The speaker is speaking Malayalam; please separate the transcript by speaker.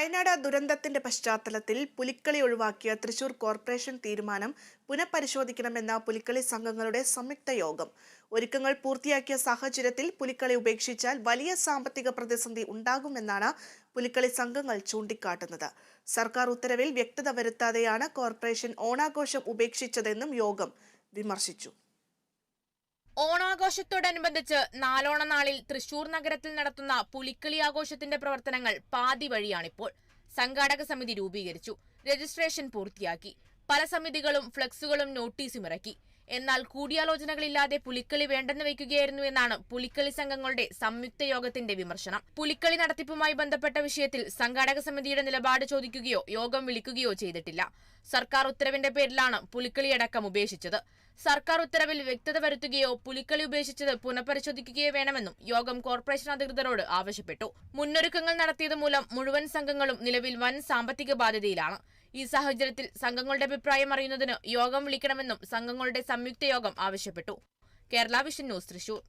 Speaker 1: വയനാട് ദുരന്തത്തിന്റെ പശ്ചാത്തലത്തിൽ പുലിക്കളി ഒഴിവാക്കിയ തൃശൂർ കോർപ്പറേഷൻ തീരുമാനം പുനഃപരിശോധിക്കണമെന്ന പുലിക്കളി സംഘങ്ങളുടെ സംയുക്ത യോഗം. ഒരുക്കങ്ങൾ പൂർത്തിയാക്കിയ സാഹചര്യത്തിൽ പുലിക്കളി ഉപേക്ഷിച്ചാൽ വലിയ സാമ്പത്തിക പ്രതിസന്ധി ഉണ്ടാകുമെന്നാണ് പുലിക്കളി സംഘങ്ങൾ ചൂണ്ടിക്കാട്ടുന്നത്. സർക്കാർ ഉത്തരവിൽ വ്യക്തത വരുത്താതെയാണ് കോർപ്പറേഷൻ ഓണാഘോഷം ഉപേക്ഷിച്ചതെന്നും യോഗം വിമർശിച്ചു.
Speaker 2: ഓണാഘോഷത്തോടനുബന്ധിച്ച് നാലോണ നാളിൽ തൃശൂർ നഗരത്തിൽ നടത്തുന്ന പുലിക്കളി ആഘോഷത്തിന്റെ പ്രവർത്തനങ്ങൾ പാതി വഴിയാണിപ്പോൾ. സംഘാടക സമിതി രൂപീകരിച്ചു. രജിസ്ട്രേഷൻ പൂർത്തിയാക്കി. പല സമിതികളും ഫ്ലക്സുകളും നോട്ടീസും ഇറക്കി. എന്നാൽ കൂടിയാലോചനകളില്ലാതെ പുലിക്കളി വേണ്ടെന്ന് വയ്ക്കുകയായിരുന്നു എന്നാണ് പുലിക്കളി സംഘങ്ങളുടെ സംയുക്ത യോഗത്തിന്റെ വിമർശനം. പുലിക്കളി നടത്തിപ്പുമായി ബന്ധപ്പെട്ട വിഷയത്തിൽ സംഘാടക സമിതിയുടെ നിലപാട് ചോദിക്കുകയോ യോഗം വിളിക്കുകയോ ചെയ്തിട്ടില്ല. സർക്കാർ ഉത്തരവിന്റെ പേരിലാണ് പുലിക്കളിയടക്കം ഉപേക്ഷിച്ചത്. സർക്കാർ ഉത്തരവിൽ വ്യക്തത വരുത്തുകയോ പുലിക്കളി ഉപേക്ഷിച്ചത് പുനഃപരിശോധിക്കുകയോ വേണമെന്നും യോഗം കോർപ്പറേഷൻ അധികൃതരോട് ആവശ്യപ്പെട്ടു. മുന്നൊരുക്കങ്ങൾ നടത്തിയത് മൂലം മുഴുവൻ സംഘങ്ങളും നിലവിൽ വൻ സാമ്പത്തിക ബാധ്യതയിലാണ്. ഈ സാഹചര്യത്തിൽ സംഘങ്ങളുടെ അഭിപ്രായം അറിയുന്നതിന് യോഗം വിളിക്കണമെന്നും സംഘങ്ങളുടെ സംയുക്ത യോഗം ആവശ്യപ്പെട്ടു. Kerala vision news Thrissur.